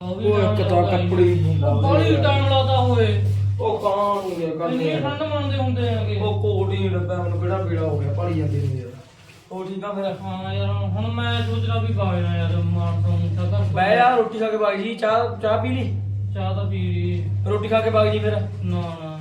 ਉਹ ਇੱਕ ਤਾਂ ਕੱਪੜੇ ਹੁੰਦਾ। ਬੜੀ ਟਾਈਮ ਲਾਦਾ ਹੋਏ। ਉਹ ਕਾਂ ਨੂੰ ਯਾਰ ਇੰਨੀ ਕਰਦੇ ਠੰਡ ਮੰਨਦੇ ਹੁੰਦੇ ਆਗੇ ਉਹ ਕੋਟ ਹੀ ਨੀ ਮੈਨੂੰ ਕਿਹੜਾ ਪੀੜਾ ਹੋ ਗਿਆ ਭਾਲੀ ਜਾਂਦੇ ਨੂੰ ਯਾਰ ਉਹ ਠੀਕ ਆ ਮੇਰਾ ਹਾਂ ਯਾਰ ਹੁਣ ਮੈਂ ਸੋਚਦਾ ਵੀ ਬਾਹਰ ਯਾਰ ਮਾਨ ਤੋਂ ਕਰ ਬਹਿ ਜਾ ਰੋਟੀ ਖਾ ਕੇ ਬਾਗ ਜੀ ਚਾਹ ਚਾਹ ਪੀ ਲਈ? ਚਾਹ ਤਾਂ ਪੀ ਲਈ। ਰੋਟੀ ਖਾ ਕੇ ਬਾਗ ਜੀ ਫਿਰ? ਨਾ ਨਾ।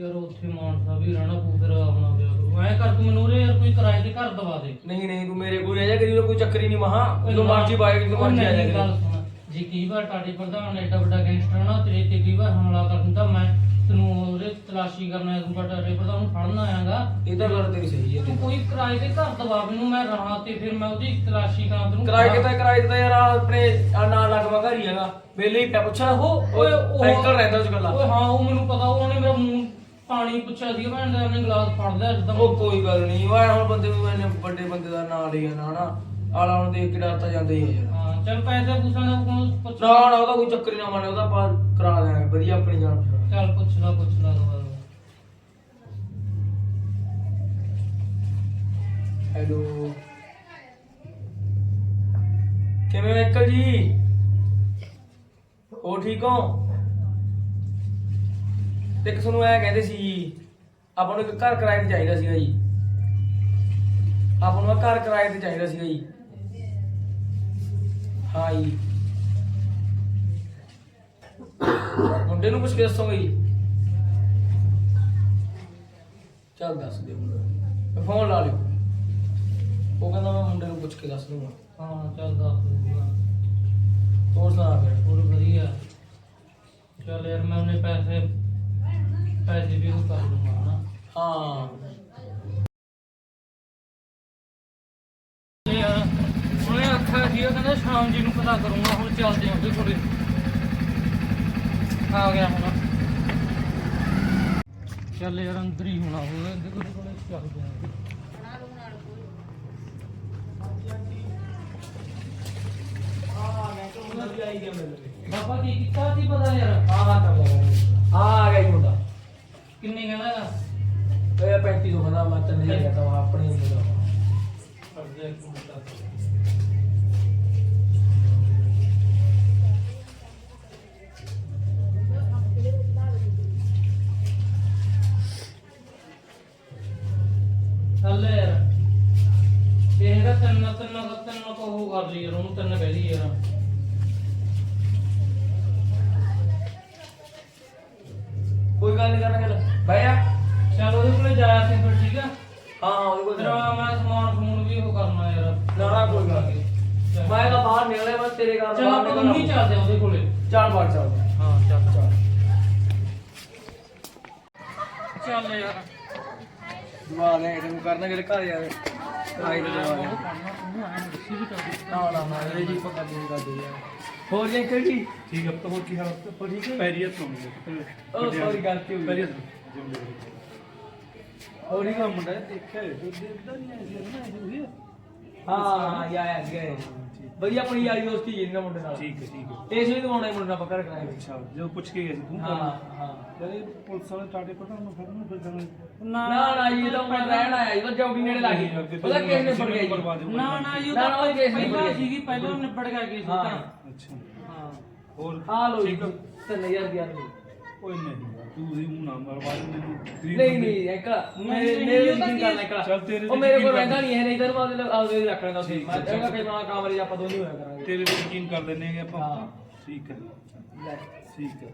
ਯਾਰ ਉੱਥੇ ਮਾਨਸਾ ਵੀ ਰਹਿਣਾ ਪੂ ਫਿਰ ਆਉਣਾ ਪਿਆ ਕਰੂ। ਐ ਕਰ ਤੂੰ ਮੈਨੂੰ ਯਾਰ ਕੋਈ ਕਿਰਾਏ ਤੇ ਘਰ ਦਵਾ ਦੇ। ਨਹੀਂ ਨਹੀਂ ਤੂੰ ਮੇਰੇ ਕੋਲ ਰਹਿ ਜਾ ਕਰੀ ਕੋਈ ਚੱਕਰ ਹੀ ਨਹੀਂ ਮਹਾ। ਜਦੋਂ ਮਰਜ਼ੀ ਜਦੋਂ ਉਹ ਮਰਜ਼ੀ ਆ ਜਾ ਨਹੀਂ, ਕਰੀ। ਜੇ ਕਈ ਵਾਰ ਟਾੜੇ ਪ੍ਰਧਾਨ ਐਡਾ ਵੱਡਾ ਗੈਂਗਸਟਰ ਨਾ ਤੇਰੇ ਤੇ ਕਈ ਵਾਰ ਹਮਲਾ ਕਰ ਦਿੰਦਾ ਮੈਂ ਤੈਨੂੰ ਉਹਦੇ ਤਲਾਸ਼ੀ ਕਰਨਾ ਤੂੰ ਟਾੜੇ ਪ੍ਰਧਾਨ ਨੂੰ ਫੜਨਾ ਆਇਆਗਾ। ਇਹ ਤਾਂ ਗੱਲ ਤੇਰੀ ਸਹੀ ਹੈ ਤੂੰ ਕੋਈ ਕਿਰਾਏ ਤੇ ਘਰ ਦਵਾ ਮੈਨੂੰ ਮੈਂ ਰਹਾ ਤੇ ਫਿਰ ਮੈਂ ਉਹਦੀ ਤਲਾਸ਼ੀ ਕਰਾਂ ਤੈਨੂੰ। ਕਿਰਾਏ ਕਿਤਾ ਕਿਰਾਏ ਤੇ ਤਾਂ ਯਾਰ ਆਹ ਆਪਣੇ ਆ ਨਾਲ ਲੱਗਵਾ ਘਰ ਹੀ ਹੈਗਾ। ਵੇਲੇ ਹੀ ਪਿਆ ਪੁੱਛਣਾ ਉਹ ਓਏ ਉਹ ਅੰਕਲ ਰਹਿੰਦਾ ਉਸ ਗੱਲਾਂ। ਓਏ ਹਾਂ ਉਹ ਮੈਨੂੰ ਪਤਾ ਉਹਨੇ ਮੇਰਾ ਮੂੰਹ ਪਾਣੀ ਪੁੱਛਿਆ ਸੀ ਭੈਣ ਦਾ ਉਹਨੇ ਗਲਾਸ ਫੜ ਲਿਆ ਜਿੱਦਾਂ ਉਹ ਕੋਈ ਗੱਲ ਨਹੀਂ ਵਾ ਹੁਣ ਬੰਦੇ ਨੂੰ ਇਹਨੇ ਵੱਡੇ ਬੰਦੇ ਦਾ ਨਾਂ ਲਿਆ ਨਾ ਨਾ ਆਲਾ ਹੁਣ ਦੇਖ ਕੇ ਡਰ ਤਾਂ ਜਾਂਦਾ ਹੀ ਯਾਰ। ਹਾਂ ਚੱਲ ਪੈਸੇ ਪੂਛਣ ਦਾ ਕੋਲ ਪੁੱਛ ਨਾ ਨਾ ਉਹਦਾ ਕੋਈ ਚੱਕਰ ਹੀ ਨਾ ਮੰਨੇ ਉਹਦਾ ਆਪਾਂ ਕਰਾ ਦੇਣਾ ਵਧੀਆ ਆਪਣੀ ਜਾਨ ਪਛਾਣ ਚੱਲ ਪੁੱਛ ਲਾ ਪੁੱਛ ਲਾ ਦੁਬਾਰਾ। ਹੈਲੋ। ਕਿਵੇਂ ਹੋ ਅੰਕਲ ਜੀ? ਹੋ ਠੀਕ ਹੋ? ਤੇ ਇੱਕ ਤੁਹਾਨੂੰ ਐ ਕਹਿੰਦੇ ਸੀ ਜੀ ਆਪਾਂ ਨੂੰ ਇੱਕ ਘਰ ਕਿਰਾਏ ਤੇ ਚਾਹੀਦਾ ਸੀਗਾ ਜੀ। ਆਪਾਂ ਨੂੰ ਇੱਕ ਘਰ ਕਿਰਾਏ ਤੇ ਚਾਹੀਦਾ ਸੀਗਾ ਜੀ। ਹਾਂ ਮੁੰਡੇ ਨੂੰ ਪੁੱਛ ਦੱਸੋਗੇ ਜੀ ਚੱਲ ਦੱਸ ਦਿਓ ਮੈਂ ਫੋਨ ਲਾ ਲਿਓ। ਉਹ ਕਹਿੰਦਾ ਮੈਂ ਮੁੰਡੇ ਨੂੰ ਪੁੱਛ ਕੇ ਦੱਸ ਦੂੰਗਾ। ਹਾਂ, ਚੱਲ ਦੱਸ ਦੂੰਗਾ। ਹੋਰ ਸੁਣਾ ਫਿਰ, ਹੋਰ ਵਧੀਆ। ਚੱਲ ਯਾਰ, ਮੈਂ ਉਹਨੇ ਪੈਸੇ ਪੈਸੇ ਵੀ ਉਹ ਕਰ ਦੂੰਗਾ ਹਾਂ। ਸ਼ਾਮ ਜੀ ਨੂੰ ਪਤਾ ਕਰੂੰਗਾ ਹੁਣ ਚੱਲਦੇ ਵੀ ਥੋੜੇ ਆ ਗਿਆ ਹੁਣ। ਚੱਲ ਯਾਰ ਅੰਦਰ ਹੀ ਹੋਣਾ ਹੋਵੇ ਇਹਦੇ ਕੋਲ ਕੋਲੇ ਚੱਲਦੇ ਆਂ। ਹਾਂ ਮੁੰਡਾ ਬਾਬਾ ਕੀ ਕੀਤਾ ਸੀ ਪਤਾ ਯਾਰ? ਹਾਂ ਹਾਂ ਹਾਂ ਆ ਗਿਆ ਜੀ ਮੁੰਡਾ। ਕਿੰਨੇ ਕਹਿੰਦਾ ਇਹ 3500 ਕਹਿੰਦਾ ਮੈਂ ਚੱਲ ਗਿਆ ਤਾਂ ਆਪਣੇ ਹੀ ਮੁੰਡਾ। ਅਰਜੇ ਕੁੰਟਾ ਯਾਰ ਉਹਨੂੰ ਤਿੰਨ ਕਹਿ ਯਾਰ ਕੋਈ ਗੱਲ ਨਹੀਂ ਕਰਨਾ ਗੱਲ। ਜਾ। ਚੱਲ ਉਹਦੇ ਕੋਲੇ ਜਾਇਆ ਸੀ ਫਿਰ ਠੀਕ ਆ? ਹਾਂ ਹਾਂ ਉਹਦੇ ਕੋਲ ਫਿਰ ਮੈਂ ਸਮਾਨ ਸਮੂਨ ਵੀ ਉਹ ਕਰਨਾ ਯਾਰ। ਨਾ, ਨਾ, ਕੋਈ ਗੱਲ ਨੀ। ਮੈਂ ਤਾਂ ਬਾਹਰ ਨਿਕਲਿਆ ਮੈਂ ਤੇਰੇ ਘਰ ਚੱਲ ਆਪਾਂ ਨਹੀਂ ਚੱਲਦੇ ਉਹਦੇ ਕੋਲੇ। ਚੱਲ ਬਾਹਰ ਚੱਲ ਹਾਂ ਚੱਲ ਚੱਲ। ਚੱਲ। ਯਾਰ। ਦੁਆ ਲੈ ਇਹਨੂੰ ਕਰਨਾ ਜਿਹੜੇ ਘਰ ਯਾਰ ਹੋਰ ਜੀ ਅੰਕਲ ਜੀ? ਠੀਕ ਹੈ ਤਾਂ ਹੋਰ ਕੀ ਹਾਲ ਹੈ ਹੋਰ ਠੀਕ ਹੈ। ਪੈਰੀਅਰ ਤੋਂ ਉਹ ਸੌਰੀ ਗਲਤੀ ਹੋ ਗਈ ਪੈਰੀਅਰ ਹੋਰ ਹੈ ਮੁੰਡਾ ਦੇਖਿਆ ਦੇਖਦਾ ਨਹੀਂ ਆਇਆ ਸੀ ਨਾ ਹਾਂ ਹਾਂ ਯਾ ਯਾ ਗਏ ਵਧੀਆ ਆਪਣੀ ਯਾਰੀ ਦੋਸਤੀ ਜੀ ਇਹਨਾਂ ਮੁੰਡੇ ਨਾਲ। ਠੀਕ ਹੈ ਠੀਕ ਹੈ। ਇਸ ਲਈ ਦਵਾਉਣਾ ਮੁੰਡੇ ਨਾਲ ਪੱਕਾ ਰੱਖਣਾ ਹੈ ਅੱਛਾ ਜਦੋਂ ਪੁੱਛ ਕੇ ਗਿਆ ਸੀ ਤੂੰ ਹਾਂ ਹਾਂ। ਜਦੇ ਪੁਲਿਸ ਵਾਲੇ ਟਾਟੇ ਪਤਾ ਨੂੰ ਫਿਰ ਜਾਣਾ ਨਾ ਨਾ ਜੀ ਇਹ ਤਾਂ ਮੈਂ ਰਹਿਣ ਆਇਆ ਜੀ ਉਹ ਜੌਗੀ ਨੇੜੇ ਲੱਗੀ ਉਹਦਾ ਕੇਸ ਨੇ ਫੜ ਗਿਆ ਜੀ ਨਾ ਨਾ ਇਹ ਨਾ, ਨਾ, ਉਹ ਕੇਸ ਨਹੀਂ ਪਹਿਲਾਂ ਬਣਿਆ। ਸੀਗੀ ਪਹਿਲਾਂ ਨਿਬੜ ਗਿਆ ਕੇਸ ਹਾਂ। ਤਾਂ। ਅੱਛਾ ਹਾਂ ਹੋਰ ਆ। ਲੋ ਜੀ ਠੀਕ ਹੈ। ਆ। ਓਏ ਨਹੀਂ ਯਾਰ, ਤੂੰ ਹੀ ਮੂੰਹ ਨਾ ਮਰਵਾ ਦੇ ਮੈਨੂੰ। ਗਰੀਬ ਨਹੀਂ ਬੰਦੇ- ਨਹੀਂ ਅੰਕਲ ਨਹੀਂ, ਮੇਰੇ ਨਹੀਂ, ਮੇਰੇ ਉਹ ਤਾਂ ਯਕੀਨ ਕਰ ਲੈ। ਅੰਕਲ ਚੱਲ ਤੇਰੇ ਉਹ ਤੇ ਮੇਰੇ ਕੋਲ ਰਹਿੰਦਾ ਨਹੀਂ ਹੈ ਨਹੀਂ ਮੈਂ ਉਹਦੇ ਆਪਦੇ ਹੀ ਰੱਖ ਲੈਂਦਾ ਸੀ। ਠੀਕ ਮੈਂ ਚੱਲ। ਕਿ ਮਾਂ ਕਾਮਰੇ ਆਪਾਂ ਦੋਨੇ ਹੋਇਆ ਕਰਾਂਗੇ। ਤੇਰੇ ਤੇ ਯਕੀਨ ਕਰ ਲੈਨੇ ਹੈਗੇ ਆਪਾਂ। ਹਾਂ। ਠੀਕ ਹੈ। ਲੈ। ਠੀਕ ਹੈ।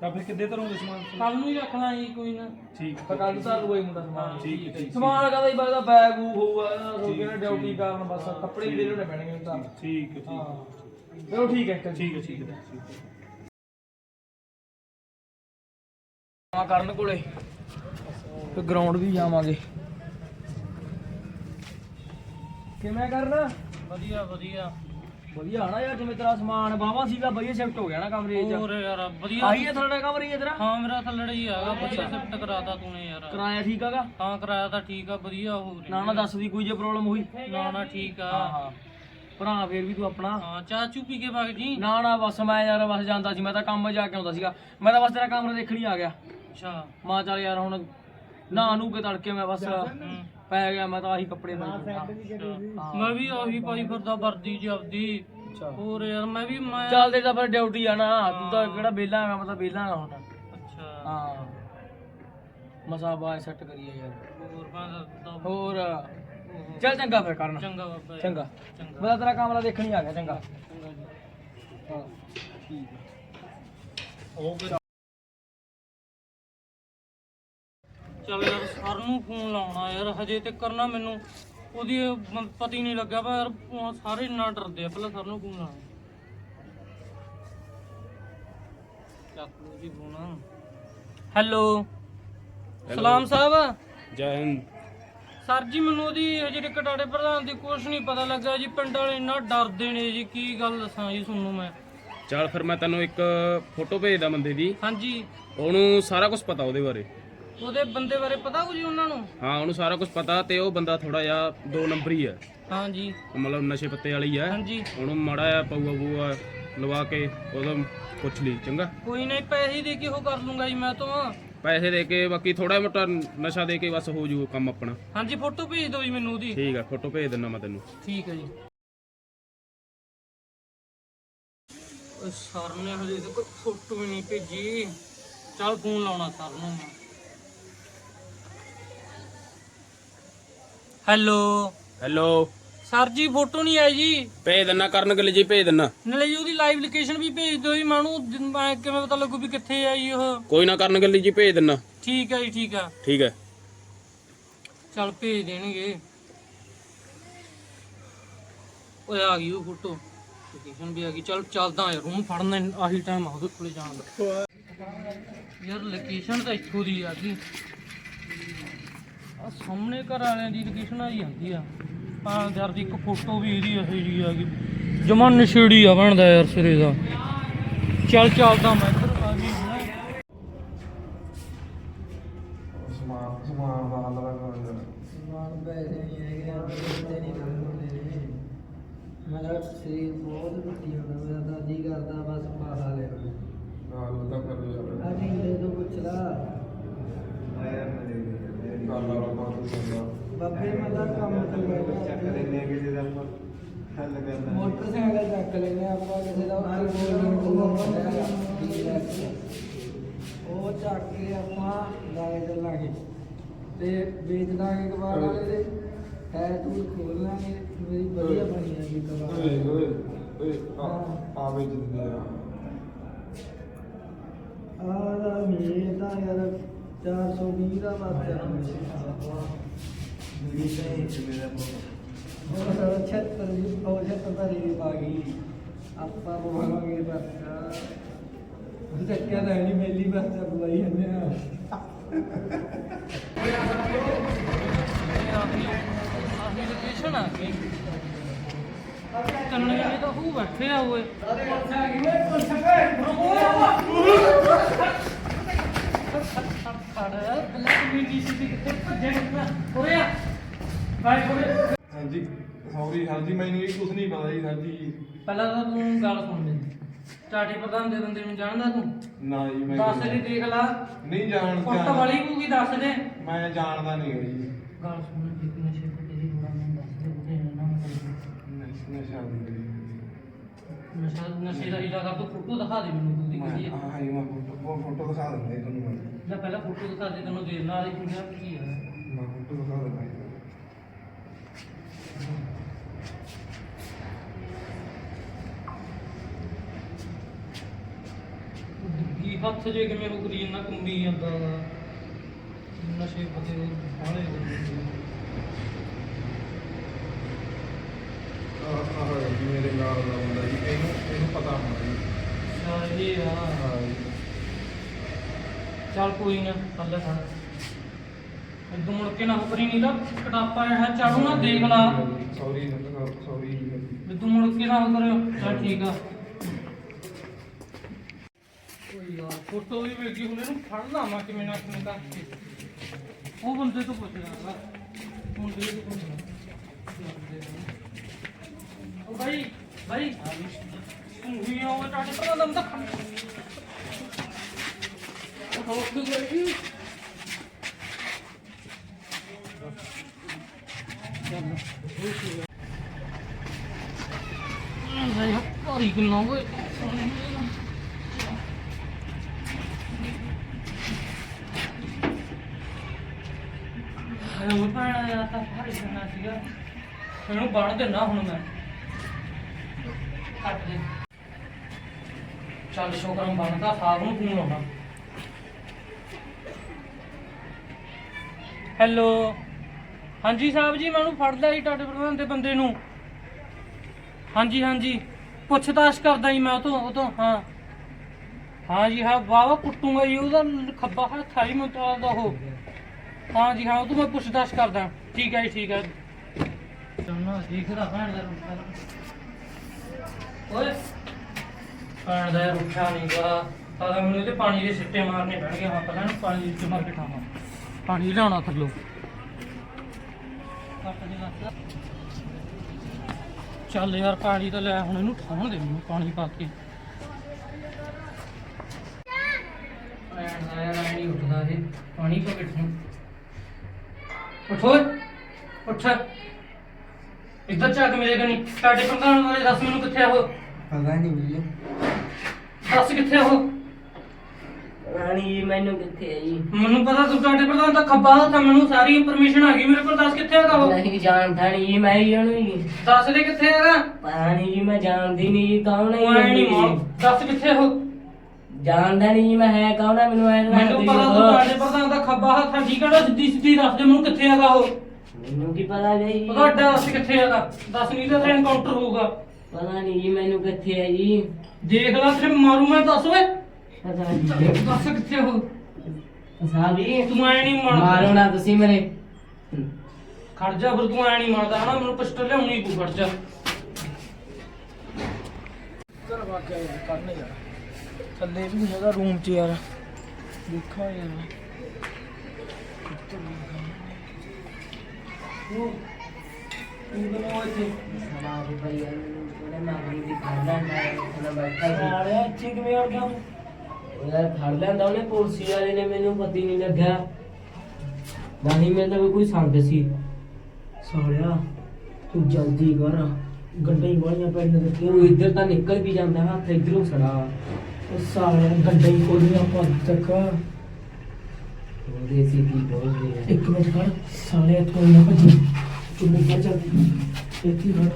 ਤਾਂ ਫਿਰ ਕਿੱਦੇ ਤਰੋਂਗੇ ਸਮਾਨ? ਕੱਲ ਨੂੰ ਹੀ ਰੱਖਣਾ ਜੀ ਕੋਈ ਨਾ। ਠੀਕ ਹੈ, ਕੱਲ ਤਾਂ ਲੂਗਾ ਹੀ ਮੁੰਡਾ ਸਮਾਨ ਠੀਕ ਹੈ ਠੀਕ ਹੈ। ਸਮਾਨ ਕਹਿੰਦਾ ਹੀ ਬਸ ਬੈਗ ਬੂਗ ਹੋਊਗਾ ਨਾ ਠੀਕ, ਰੋਗੇ ਨਾ ਡਿਊਟੀ। ਕਰਨ ਬਸ ਕੱਪੜੇ ਵੀ ਦੇ ਲੈਣੇ ਪੈਣਗੇ ਹੁਣ ਤਾਂ। ਠੀਕ ਹੈ ਠੀਕ ਹਾਂ। ਹੈ। ਚਲੋ ਠੀਕ ਹੈ ਅੰਕਲ ਠੀਕ ਹੈ ਠੀਕ ਹੈ ਠੀਕ ਹੈ। ਆ ਕਰਨ ਕੋਲੇ ਤੇ ਗਰਾਊਂਡ ਵੀ ਜਾਵਾਂਗੇ। ਕਿਵੇਂ ਕਰਨਾ? ਵਧੀਆ ਵਧੀਆ। ਵਧੀਆ ਹਨਾ ਯਾਰ ਜਿਵੇਂ ਤੇਰਾ ਸਮਾਨ ਬਾਵਾ ਸੀਗਾ ਵਧੀਆ ਸ਼ਿਫਟ ਹੋ ਗਿਆ ਨਾ ਕਮਰੇ 'ਚ ਹੋਰ ਯਾਰ ਵਧੀਆ। ਆਹੀ ਹੈ ਥੋੜਾ ਕਮਰੇ 'ਚ ਤੇਰਾ ਹਾਂ ਮੇਰਾ ਥੱਲੜਾ ਹੀ ਹੈਗਾ ਵਧੀਆ ਸਿਫਟ ਕਰਾਤਾ ਤੂਨੇ ਯਾਰ। ਕਿਰਾਇਆ ਠੀਕ ਹੈਗਾ? ਹਾਂ ਕਰਾਇਆ ਤਾਂ ਠੀਕ ਆ ਵਧੀਆ ਹੋ ਨਾ ਨਾ ਦੱਸ ਦੀ ਕੋਈ ਜੇ ਪ੍ਰੋਬਲਮ ਹੋਈ। ਨਾ ਨਾ ਠੀਕ ਆ। ਹਾਂ ਹਾਂ। ਭਰਾ ਫੇਰ ਵੀ ਤੂੰ ਆਪਣਾ। ਹਾਂ ਚਾਹ ਚੂ ਪੀ ਕੇ ਵਗ ਜੀ ਨਾ ਨਾ ਬਸ ਮੈਂ ਯਾਰ ਬਸ ਜਾਂਦਾ ਸੀ ਮੈਂ ਤਾਂ ਕੰਮ ਜਾ ਕੇ ਆਉਂਦਾ ਸੀਗਾ। ਮੈਂ ਤਾਂ ਬਸ ਤੇਰਾ ਕਮਰਾ ਦੇਖਣ ਹੀ ਆ ਗਿਆ। ਅੱਛਾ। ਮਾਂ ਚੱਲ ਯਾਰ ਹੁਣ ਨਾ ਨੂੰ ਕੇ ਤੜਕੇ ਮੈਂ ਬਸ ਹੂੰ। ਪੈ ਗਿਆ ਮੈਂ ਤਾਂ ਆਹੀ ਕੱਪੜੇ ਪਾਈ ਫਿਰਦਾ। ਮੈਂ ਵੀ ਆਹੀ ਪਾਈ ਫਿਰਦਾ ਵਰਦੀ ਜੀ ਆਪਦੀ। ਅੱਛਾ। ਹੋਰ ਯਾਰ ਮੈਂ ਵੀ ਮੈਂ ਚੱਲਦੇ ਤਾਂ ਫਿਰ ਡਿਊਟੀ ਆ ਨਾ ਤੂੰ ਤਾਂ ਕਿਹੜਾ ਵਿਹਲਾ ਹੈਗਾ ਮੈਂ ਤਾਂ ਵਿਹਲਾ ਹੈਗਾ ਹੁਣ। ਅੱਛਾ। ਹਾਂ। ਮਸਾ ਬਾਅਦ ਸੈੱਟ ਕਰੀਏ ਯਾਰ। ਹੋਰ ਤਾਂ- ਹੋਰ। ਚੱਲ ਚੰਗਾ ਫਿਰ ਕਰਨਾ। ਚੰਗਾ ਬਾਬਾ ਜੀ। ਚੰਗਾ। ਚੰਗਾ। ਮੈਂ ਤਾਂ ਤੇਰਾ ਕਮਰਾ ਦੇਖਣ ਹੀ ਆ ਗਿਆ ਚੰਗਾ। ਚੰਗਾ ਜੀ। ਹਾਂ। ਠੀਕ ਚੱਲ ਯਾਰ ਸਰ ਨੂੰ ਫੋਨ ਲਾਉਣਾ ਯਾਰ ਹਜੇ ਤੇ ਕਰਨਾ ਮੈਨੂੰ ਉਹਦੀ ਪਤਾ ਨਹੀਂ ਲੱਗਾ ਪਰ ਯਾਰ ਉਹ ਸਾਰੇ ਨਾ ਡਰਦੇ ਆ ਪਹਿਲਾਂ ਸਰ ਨੂੰ ਫੋਨ ਲਾਉਣਾ। ਚੱਕ ਲਓ ਜੀ ਫੋਨ ਹੈਲੋ ਸਲਾਮ ਸਾਹਿਬ। ਜੈ ਹਿੰਦ। ਸਰ ਜੀ ਮੈਨੂੰ ਉਹਦੀ ਹਜੇ ਤੱਕ ਕਟਾੜੇ ਪ੍ਰਧਾਨ ਦੀ ਕੁਛ ਨਹੀਂ ਪਤਾ ਲੱਗਾ ਜੀ ਪਿੰਡ ਵਾਲੇ ਇੰਨਾ ਡਰਦੇ ਨੇ ਜੀ ਕੀ ਗੱਲ ਦੱਸਾਂ ਜੀ ਤੁਹਾਨੂੰ ਮੈਂ। ਚੱਲ ਫਿਰ ਮੈਂ ਤੈਨੂੰ ਇੱਕ ਫੋਟੋ ਭੇਜਦਾ ਬੰਦੇ ਦੀ। ਹਾਂਜੀ। ਉਹਨੂੰ ਸਾਰਾ ਕੁਝ ਪਤਾ ਉਹਦੇ ਬਾਰੇ। ਉਹਦੇ ਬੰਦੇ ਬਾਰੇ ਪਤਾ ਕੁਝ ਉਹਨਾਂ ਨੂੰ? ਹਾਂ ਉਹਨੂੰ ਸਾਰਾ ਕੁਝ ਪਤਾ ਤੇ ਉਹ ਬੰਦਾ ਥੋੜਾ ਜਿਹਾ ਦੋ ਨੰਬਰੀ ਹੈ। ਹਾਂਜੀ ਮਤਲਬ ਨਸ਼ੇ ਪੱਤੇ ਵਾਲੀ ਹੈ। ਹਾਂਜੀ ਉਹਨੂੰ ਮਾੜਾ ਜਿਹਾ ਪਊਆ ਬੂਆ ਲਵਾ ਕੇ ਉਹਦਾ ਪੁੱਛ ਲਈ ਚੰਗਾ? ਕੋਈ ਨਹੀਂ ਪੈਸੇ ਦੇ ਕੇ ਉਹ ਕਰ ਲੂੰਗਾ ਜੀ ਮੈਂ ਤਾਂ। ਪੈਸੇ ਦੇ ਕੇ ਬਾਕੀ ਥੋੜਾ ਮੋਟਾ ਨਸ਼ਾ ਦੇ ਕੇ ਬਸ ਹੋ ਜੂ ਕੰਮ ਆਪਣਾ। ਹਾਂਜੀ ਫੋਟੋ ਭੇਜ ਦਿਓ ਜੀ ਮੈਨੂੰ ਉਹਦੀ। ਠੀਕ ਹੈ ਫੋਟੋ ਭੇਜ ਦਿੰਦਾ ਮੈਂ ਤੈਨੂੰ। ਠੀਕ ਹੈ ਜੀ। ਸਰ ਨੇ ਹਜੇ ਤੱਕ ਫੋਟੋ ਵੀ ਨਹੀਂ ਭੇਜੀ। ਚੱਲ ਫੋਨ ਲਾਉਣਾ ਸਰ ਨੂੰ ਮੈਂ। Hello. Hello. Sir ji photo ਨਹੀਂ ਆਈ ਜੀ। ਭੇਜ ਦਿੰਦਾ ਕਰਨ ਗੱਲ ਜੀ ਭੇਜ ਦਿੰਦਾ ਨਾਲੇ ਜੀ ਉਹਦੀ ਲਾਈਵ ਲੋਕੇਸ਼ਨ ਵੀ ਭੇਜ ਦਿਓ ਜੀ ਮੈਨੂੰ ਕਿਵੇਂ ਪਤਾ ਲੱਗੂ ਵੀ ਕਿੱਥੇ ਆ ਜੀ ਉਹ। ਕੋਈ ਨਾ ਕਰਨ ਗੱਲ ਜੀ ਭੇਜ ਦਿੰਦਾ ਠੀਕ ਹੈ ਜੀ ਠੀਕ ਆ। ਠੀਕ ਹੈ ਚੱਲ ਭੇਜ ਦੇਣਗੇ। ਓਏ ਆ ਗਈ ਉਹ ਫੋਟੋ। ਲੋਕੇਸ਼ਨ ਵੀ ਆ ਗਈ। ਚੱਲ ਚੱਲਦਾ ਯਾਰ ਉਹਨੂੰ ਫੜਨਾ ਆਹੀ ਟਾਈਮ ਆ ਉਹਦੇ ਕੋਲੇ ਜਾਣ ਦਾ। ਯਾਰ ਲੋਕੇਸ਼ਨ ਤਾਂ ਇੱਥੋਂ ਦੀ ਆ ਗਈ ਆ ਸਾਹਮਣੇ ਘਰ ਵਾਲਿਆਂ ਦੀ ਲੋਕੇਸ਼ਨ ਆਈ ਜਾਂਦੀ ਆ। ਆ ਯਾਰ ਦੀ ਇੱਕ ਫੋਟੋ ਵੀ ਇਹਦੀ ਇਹੋ ਜੀ ਆ ਗਈ ਜਮਨ ਨਸ਼ੇੜੀ ਆ ਬਣਦਾ ਯਾਰ ਸਿਰੇ ਦਾ। ਚੱਲ ਚੱਲਦਾ ਮੈਂ ਇੱਧਰ ਆ ਗਈ ਹੁਣੇ। ਸਮਾਨ ਪੈਸੇ ਨਹੀਂ ਹੈਗੇ ਆ ਪੈਸੇ ਨਹੀਂ ਲੱਗਦੇ ਨੇ ਮੇਰਾ ਸਰੀਰ ਬਹੁਤ ਵੱਡੀ ਹੁੰਦਾ ਮੇਰਾ ਤਾਂ ਜੀ ਕਰਦਾ ਬਸ ਪਾਸਾ ਲੈ ਆ ਢੀਂਡੇ ਤੋਂ ਪੁੱਛ ਲਾ ਬਾਬੇ ਮਤਲਬ ਕੰਮ ਚੱਲਦਾ ਮੋਟਰਸਾਈਕਲ ਚੱਕ ਲੈਨੇ ਆਪਾਂ ਕਿਸੇ ਦਾ ਉਹ ਚੱਕ ਕੇ ਆਪਾਂ ਲੈ ਚੱਲਾਂਗੇ ਤੇ ਵੇਚ ਦਾਂਗੇ ਕਬਾੜ ਵਾਲੇ ਦੇ ਹੈ ਤੂੰ ਖੋਲ ਲਾਂਗੇ ਮੇਰੀ ਵਧੀਆ ਬਣੀ ਆ ਜੀ ਕਬਾੜ ਆ ਦਾ ਮੇਰੇ ਤਾਂ ਯਾਰ 420 ਦਾ ਬਾਤ ਉਹ ਸਾਰਾ 76 ਜੀ ਉਹ 76 ਦਾ ਰੇ ਆ ਗਈ। ਆਪਾਂ ਬੋਲਾਂਗੇ ਬਸ ਉਹ ਚੱਕਿਆ ਤਾਂ ਹੈ ਨਹੀਂ, ਮੇਲੀ ਬਸ ਤਾਂ ਬੁਲਾਈ ਜਾਂਦੇ ਆ। ਆਹੀ ਆਹੀ ਲੋਕੇਸ਼ਨ ਆ ਗਈ ਕੰਨ ਜਿਹੜੇ ਤਾਂ ਉਹ ਬੈਠੇ ਆ ਓਏ ਫੜ ਬਲੈਕ ਕਮਿਊਨਿਟੀ ਸੀ ਕਿੱਥੇ ਭੱਜੇ ਨਾ ਓਏ ਆ ਬਾਈ ਓਏ। ਹਾਂਜੀ। ਸੌਰੀ ਹਾਂਜੀ ਮੈਨੂੰ ਇਹ ਕੁਝ ਨਹੀਂ ਪਤਾ ਜੀ ਹਾਂਜੀ ਪਹਿਲਾਂ ਤਾਂ ਤੂੰ ਗੱਲ ਸੁਣ ਲੈ ਚਾਟੀ ਪ੍ਰਧਾਨ ਦੇ ਬੰਦੇ ਨੂੰ ਜਾਣਦਾ ਤੂੰ? ਨਾ ਜੀ ਮੈਂ ਦੱਸ ਦੇ ਦੇਖ ਲਾ। ਨਹੀਂ ਜਾਣ ਫੋਟੋ ਵਾਲੀ ਕੂਗੀ ਦੱਸ ਦੇ। ਮੈਂ ਜਾਣਦਾ ਨਹੀਂ ਜੀ। ਗੱਲ ਸੁਣ ਜਿੱਤ ਨਸ਼ੇ ਤੇ ਤੇਰੀ ਬੁਰਾ ਮੈਨੂੰ ਦੱਸ ਦੇ ਉਹਦੇ ਨਾ ਨਸ਼ਾ ਨਸ਼ਾ ਦੀ ਨਸ਼ਾ ਨਸ਼ੇ ਦਾ ਇਲਾਕਾ ਤੂੰ ਫੋਟੋ ਦਿਖਾ ਦੇ ਮੈਨੂੰ ਤੂੰ ਦੀ ਮੈਂ ਕਿਹਦੀ ਹੈ ਹਾਂ ਜੀ ਮੈਂ ਫੋਟੋ ਫੋਟੋ ਦਿਖਾ ਦਿੰਦਾ ਜੀ ਤੁਹਾਨੂੰ ਮੈਂ। ਜਾਂ ਪਹਿਲਾਂ ਫੋਟੋ ਦਿਖਾ ਦੇ ਤੈਨੂੰ ਦੇਣ ਨਾਲ ਹੀ ਪੁੱਛਿਆ ਕੀ ਹੈ ਮੈਂ ਫੋਟੋ ਦਿਖਾ ਦਿੰਦਾ ਜੀ ਕੀ ਹੱਥ ਜੇ ਕਿ ਮੇਰੇ ਕੁੜੀ ਇੰਨਾ ਕੰਬੀ ਜਾਂਦਾ ਵਾ। ਨਸ਼ੇ ਪਤੇ ਬਾਲੇ ਆਹ ਆਹ ਜੀ ਮੇਰੇ ਨਾਲ ਦਾ ਮੁੰਡਾ ਜੀ ਇਹਨੂੰ ਇਹਨੂੰ ਪਤਾ ਹੁੰਦਾ ਜੀ। ਇਹ ਆ। ਚੱਲ ਕੋਈ ਨਾ ਕੱਲ ਫੜ। ਇਦੋਂ ਮੁੜ ਕੇ ਨਾ ਉਪਰੀ ਨਹੀਂ ਲਾ ਕਟਾਪਾ ਹੈ ਚਾੜੂ ਨਾ ਦੇਖ ਲਾ। ਸੌਰੀ ਸੌਰੀ ਤੂੰ ਮੁੜ ਕੇ ਨਾ ਕਰਿਓ ਚੱਲ ਠੀਕ ਆ। ਯਾਰ, ਫੋਟੋ ਵੀ ਵੇਖੀ ਹੁਣ ਇਹਨੂੰ ਫੜ ਲਾਵਾਂ ਕਿਵੇਂ ਨਾ ਕਿਵੇਂ ਕਰਕੇ। ਉਹ ਬੰਦੇ ਤੋਂ ਪੁੱਛ ਲਾਂਗਾ ਮੁੰਡੇ ਤੋਂ ਪੁੱਛ ਲਾਂਗਾ ਉਹ ਭਾਈ ਭਾਈ ਤੂੰ ਵੀ ਉਹ ਟਾਟੇ ਪਰ ਦਮ ਤੱਕ ਉਹ ਹੋ ਗਈ? ਚੱਲ ਭਾਈ ਕਿੰਨਾ ਓਏ ਉਹ ਪਾਣਾ ਯਾਰ ਤਾਂ ਫੜ ਜਾਣਾ ਸੀਗਾ ਇਹਨੂੰ ਬਣ ਦੇਣਾ ਹੁਣ ਮੈਂ। ਕੱਟ ਦੇ ਚੱਲ ਸ਼ੋਕਰਮ ਬਣਦਾ, ਸਾਗ ਨੂੰ ਫੋਨ ਆਉਣਾ ਹੈਲੋ ਹਾਂਜੀ ਸਾਹਿਬ ਜੀ ਮੈਨੂੰ ਫੜਦਾ ਸੀ ਤੁਹਾਡੇ ਪ੍ਰਧਾਨ ਦੇ ਬੰਦੇ ਨੂੰ। ਹਾਂਜੀ ਹਾਂਜੀ। ਪੁੱਛਤਾਛ ਕਰਦਾ ਜੀ ਮੈਂ ਉਹ ਤੋਂ ਉਹ ਤੋਂ ਹਾਂ। ਹਾਂ ਜੀ, ਹਾਂ ਵਾਵਾ ਕੁੱਟੂਗਾ ਜੀ, ਉਹਦਾ ਖੱਬਾ ਹੱਥ ਆਈ ਮੈਂ ਤਾਂ ਦਾ ਉਹ। ਹਾਂ ਜੀ, ਹਾਂ, ਉਹ ਤੋਂ ਮੈਂ ਪੁੱਛਤਾਛ ਕਰਦਾ। ਠੀਕ ਹੈ ਜੀ, ਠੀਕ ਹੈ। ਦੇਖਦਾ ਭੈਣ ਦਾ ਰੁੱਖਾ ਓਏ ਭੈਣ ਦਾ ਯਾਰ ਨਹੀਂ ਗਾ ਤਾਂ ਮੈਨੂੰ ਇਹਦੇ ਪਾਣੀ ਦੇ ਸਿੱਟੇ ਮਾਰਨੇ ਪੈਣਗੇ ਹਾਂ ਪਹਿਲਾਂ ਇਹਨੂੰ ਪਾਣੀ ਵਿੱਚ ਮਾਰ ਕੇ ਠਾਵਾਂ ਪਾਣੀ ਲਿਆਉਣਾ ਥੱਲੋਂ ਚੱਲ ਯਾਰ, ਪਾਣੀ ਤਾਂ ਲੈ, ਹੁਣ ਇਹਨੂੰ ਠਾਉਣ ਦੇ। ਮੈਨੂੰ ਪਾਣੀ ਪਾ ਕੇ। ਭੈਣ ਦਾ ਯਾਰ ਨਹੀਂ ਉੱਠਦਾ ਇਹ ਪਾਣੀ ਪਾ ਕੇ ਠਾਉਂ ਉੱਠ ਉੱਠ। ਇੱਧਰ ਝੱਕ ਮੇਰੇ ਕਨੀ। ਤੁਹਾਡੇ ਪ੍ਰਧਾਨ ਵਾਲੇ ਦੱਸ ਮੈਨੂੰ ਕਿੱਥੇ ਆ ਉਹ? ਪਤਾ ਨਹੀਂ ਜੀ ਦੱਸ ਕਿੱਥੇ ਆ ਉਹ? ਰਾਣੀ ਜੀ ਮੈਨੂੰ ਕਿੱਥੇ ਹੈ ਜੀ? ਮੈਨੂੰ ਪਤਾ ਤੂੰ ਤੁਹਾਡੇ ਪ੍ਰਧਾਨ ਦਾ ਖੱਬਾ ਹੱਥ ਆ ਮੈਨੂੰ ਸਾਰੀ ਇਨਫੋਰਮੇਸ਼ਨ ਆ ਗਈ। ਮੇਰੇ ਕੋਲ ਦੱਸ ਕਿੱਥੇ ਹੈਗਾ ਉਹ? ਨਹੀਂ ਜਾਣਦਾ ਨਹੀਂ ਜੀ ਮੈਂ ਹੀ ਉਹਨੂੰ ਜੀ ਦੱਸ ਦੇ ਕਿੱਥੇ ਹੈਗਾ? ਪਤਾ ਨਹੀਂ ਜੀ ਮੈਂ ਜਾਣਦੀ ਨਹੀਂ ਜੀ ਕੌਣ ਹੈ ਉਹ ਨਹੀਂ ਮਾਰ ਦੱਸ ਕਿੱਥੇ ਉਹ? ਜਾਣਦਾ ਨਹੀਂ ਜੀ ਮੈਂ ਹੈ ਕੌਣ ਹੈ ਮੈਨੂੰ ਐ ਮੈਨੂੰ ਪਤਾ ਤੂੰ ਤੁਹਾਡੇ ਪ੍ਰਧਾਨ ਦਾ ਖੱਬਾ ਹੱਥ ਆ ਠੀਕ ਹੈ ਨਾ? ਸਿੱਧੀ ਸਿੱਧੀ ਦੱਸ ਦੇ ਮੈਨੂੰ ਕਿੱਥੇ ਹੈਗਾ ਉਹ? ਮੈਨੂੰ ਕੀ ਪਤਾ ਜੀ ਉਹਦਾ ਅੱਡਾ ਦੱਸ ਕਿੱਥੇ ਹੈਗਾ ਦੱਸ ਨਹੀਂ ਤਾਂ ਤੇਰਾ ਐਨਕਾਊਂਟਰ ਹੋਊਗਾ। ਪਤਾ ਨਹੀਂ ਜੀ ਮੈਨੂੰ ਕਿੱਥੇ ਹੈ ਜੀ। ਦੇਖ ਲੈ ਤੇਰੇ ਮਾਰੂ ਮੈਂ ਦੱਸ ਓਏ। ਪਤਾ ਨਹੀਂ ਦੱਸ ਕਿੱਥੇ ਉਹ? ਸਾਹਿਬ ਜੀ ਤੂੰ ਐ ਨਹੀਂ ਮਾਰੋ ਮਾਰਦਾ ਨਾ ਤੁਸੀਂ ਮੇਰੇ। ਖੜ ਜਾ ਫਿਰ ਤੂੰ ਐ ਨਹੀਂ ਮਾਰਦਾ ਹਨਾ ਮੈਨੂੰ ਪਿਸਟਲ ਲਿਆਉਣੀ ਪਊ ਖੜ ਜਾ। ਚਲ ਵਾਕਿਆ ਕਰਨੇ ਯਾਰ। ਥੱਲੇ ਵੀ ਹੈਗਾ ਰੂਮ 'ਚ ਯਾਰ। ਦੇਖਾ ਯਾਰ। ਸਮਾਜ ਭਾਈ ਉਹਨੇ ਮਾਗਰੀ ਦੀ ਖੜ ਲੈਂਦਾ ਉਹਨਾਂ ਬੈਠਾ ਸੀ ਸਾਲਿਆ ਇੱਥੇ ਕਿਵੇਂ ਆ ਗਿਆ? ਉਹ ਯਾਰ ਫੜ ਲੈਂਦਾ ਉਹਨੇ ਪੁਲਸੀ ਵਾਲੇ ਨੇ ਮੈਨੂੰ ਪਤਾ ਹੀ ਨਹੀਂ ਲੱਗਿਆ। ਨਹੀਂ ਮੈਂ ਤਾਂ ਕੋਈ ਸੰਗ ਸੀ। ਸਾਲਿਆ ਤੂੰ ਜਲਦੀ ਕਰ। ਗੱਡੇ ਹੀ ਵਾਲੀਆਂ ਪੈਣ ਦਿੱਤੀਆਂ ਤੂੰ ਇੱਧਰ ਤਾਂ ਨਿਕਲ ਵੀ ਜਾਂਦਾ ਹੱਥ ਇੱਧਰੋਂ ਸੜਾ ਉਹ ਸਾਲਿਆ ਗੱਡੇ ਹੀ ਕੋਲੀਆਂ ਪਾ ਤੱਕ। ਸੀ ਕੀ ਬੋਲਦੇ ਆ ਇੱਕ ਮਿੰਟ ਖੜ ਸਾਲਿਆ ਤੂੰ ਨਾ ਭੱਜੀ। ਚੁੰਨੀ ਫੜ ਜਾ ਇੱਥੇ ਹੀ ਖੜ।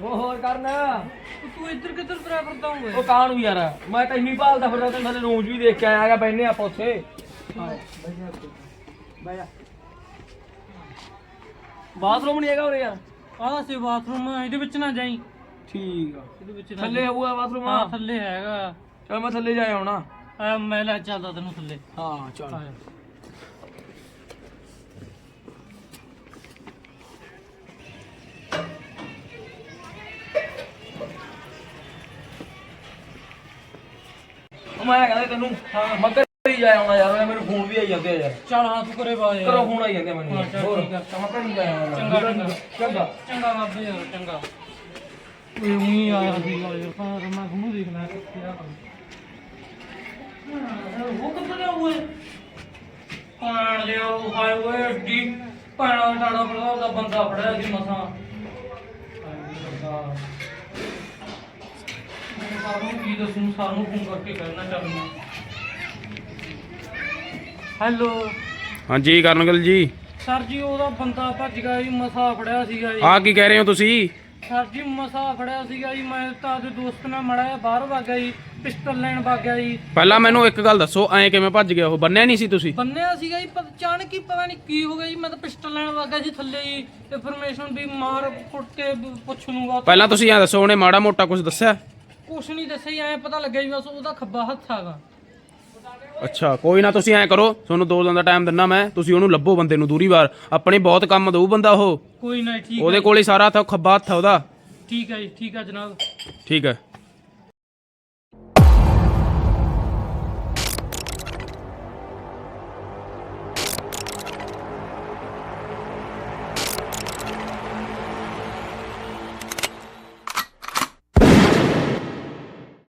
ਉਹ ਹੋਰ ਕਰਨਾ। ਤੂੰ ਇੱਧਰ ਕਿੱਧਰ ਤੁਰਿਆ ਫਿਰਦਾ ਹੋਵੇ ਉਹ ਯਾਰ? ਮੈਂ ਤੈਨੂੰ ਹੀ ਭਾਲਦਾ ਫਿਰਦਾ ਤੈਨੂੰ ਥੱਲੇ ਰੋਜ਼ ਵੀ ਦੇਖ ਕੇ ਆਇਆਗਾ ਬੈਨੇ ਆਪਾਂ ਉੱਥੇ। ਬਾਥਰੂਮ ਨਹੀਂ ਹੈਗਾ ਉਰੇ ਯਾਰ। ਆਹ ਸੇ ਬਾਥਰੂਮ ਇਹਦੇ ਵਿੱਚ ਨਾ ਜਾਈ। ਠੀਕ ਆ। ਇਹਦੇ ਵਿੱਚ ਨਾ ਥੱਲੇ ਹੋਊਗਾ ਬਾਥਰੂਮ? ਹਾਂ ਥੱਲੇ ਹੈਗਾ। ਚਲ ਮੈਂ ਥੱਲੇ ਜਾ ਆਉਣਾ ਆ ਮੈਂ ਲੈ ਚੱਲਦਾ ਤੈਨੂੰ ਥੱਲੇ। ਹਾਂ ਚਲ। ਆ ਜਾ। ਉਹ ਮੈਂ ਕਹਿੰਦਾ ਤੈਨੂੰ ਹਾਂ ਮੈਂ ਘਰੇ ਜਾ ਆਉਣਾ ਯਾਰ ਮੈਨੂੰ ਫੋਨ ਵੀ ਆਈ ਜਾਂਦੇ ਆ ਯਾਰ। ਚੱਲ ਹਾਂ ਤੂੰ ਕਰੇ ਬਾ ਯਾਰ ਘਰੋਂ ਫੋਨ ਆਈ ਜਾਂਦੇ ਆ ਮੈਨੂੰ ਹਾਂ, ਚੱਲ ਹੋਰ ਠੀਕ ਆ। ਤਾਂ ਮੈਂ ਘਰੇ ਹੀ ਜਾ ਆਉਣਾ। ਚੰਗਾ ਚੰਗਾ। ਚੰਗਾ। ਚੰਗਾ ਬਾਬੇ ਯਾਰ ਚੰਗਾ। ਉਹ ਨਹੀਂ ਆਇਆ ਸੀ ਯਾਰ ਪਰ ਮੈਂ ਉਹਨੂੰ ਦੇਖਣਾ ਕਿੱਥੇ ਆ ਉਹ ਕਿੱਥੇ ਗਿਆ ਓਏ? ਪਾਣ ਲਿਓ ਹਾਏ ਓਏ ਏਡੀ ਪਾਣਾ ਟਾੜਾ ਬੜਾ ਦਾ ਬੰਦਾ ਫੜਿਆ ਸੀ ਮਸਾਂ। ਹਾਏ ਰੱਬਾ ਮੈਂ ਸਾਰੂ ਕੀ ਦੱਸੂ ਸਾਰੂ ਫੋਨ ਕਰਕੇ ਕਹਿਣਾ ਚਾਹੁੰਦਾ। ਹੈਲੋ। ਹਾਂਜੀ ਕਰਨਗਲ ਜੀ। ਸਰ ਜੀ ਉਹਦਾ ਬੰਦਾ ਭੱਜ ਗਿਆ ਜੀ ਮਸਾ ਫੜਿਆ ਸੀਗਾ ਜੀ। ਆ ਕੀ ਕਹਿ ਰਹੇ ਹੋ ਤੁਸੀਂ? ਸਰ ਜੀ ਮਸਾ ਫੜਿਆ ਸੀਗਾ ਜੀ। ਮੈਂ ਤਾਂ ਉਹਦੇ ਦੋਸਤ ਨਾਲ ਮੜਿਆ ਬਾਹਰ ਵਗ ਗਿਆ ਜੀ ਪਿਸਟਲ ਲੈਣ ਵਗ ਗਿਆ ਜੀ। ਪਹਿਲਾਂ ਮੈਨੂੰ ਇੱਕ ਗੱਲ ਦੱਸੋ ਐਂ ਕਿਵੇਂ ਭੱਜ ਗਿਆ ਉਹ? ਬੰਨਿਆ ਨਹੀਂ ਸੀ ਤੁਸੀਂ? ਬੰਨਿਆ ਸੀਗਾ ਜੀ ਪਰ ਅਚਾਨਕ ਹੀ ਪਤਾ ਨਹੀਂ ਕੀ ਹੋ ਗਿਆ ਜੀ। ਮੈਂ ਤਾਂ ਪਿਸਟਲ ਲੈਣ ਵਗ ਗਿਆ ਜੀ ਥੱਲੇ ਜੀ ਇਨਫੋਰਮੇਸ਼ਨ ਵੀ ਮਾਰ ਫੁੱਟ ਕੇ ਵੀ ਪੁੱਛ ਲੂੰਗਾ ਪਹਿਲਾਂ ਤੁਸੀਂ ਐਂ ਦੱਸੋ ਉਹਨੇ ਮਾੜਾ ਮੋਟਾ ਕੁਝ ਦੱਸਿਆ? ਕੁਛ ਨਹੀਂ ਦੱਸਿਆ ਜੀ ਐਂ ਪਤਾ ਲੱਗਿਆ ਜੀ ਬਸ ਉਹਦਾ ਖੱਬਾ ਹੱਥ ਆਗਾ ਅੱਛਾ ਕੋਈ ਨਾ ਤੁਸੀਂ ਐਂ ਕਰੋ ਤੁਹਾਨੂੰ ਦੋ ਦਿਨ ਦਾ ਟਾਈਮ ਦਿੰਨਾ ਮੈਂ ਤੁਸੀਂ ਉਹਨੂੰ ਲੱਭੋ ਬੰਦੇ ਨੂੰ ਦੂਰੀ ਵਾਰ। ਆਪਣੇ ਬਹੁਤ ਕੰਮ ਦਊ ਬੰਦਾ ਉਹ। ਕੋਈ ਨਾ ਠੀਕ ਉਹਦੇ ਕੋਲ ਹੀ ਸਾਰਾ ਹੱਥ ਖੱਬਾ ਹੱਥ ਆ ਉਹਦਾ। ਠੀਕ ਹੈ ਜੀ ਠੀਕ ਹੈ ਜਨਾਬ। ਠੀਕ ਹੈ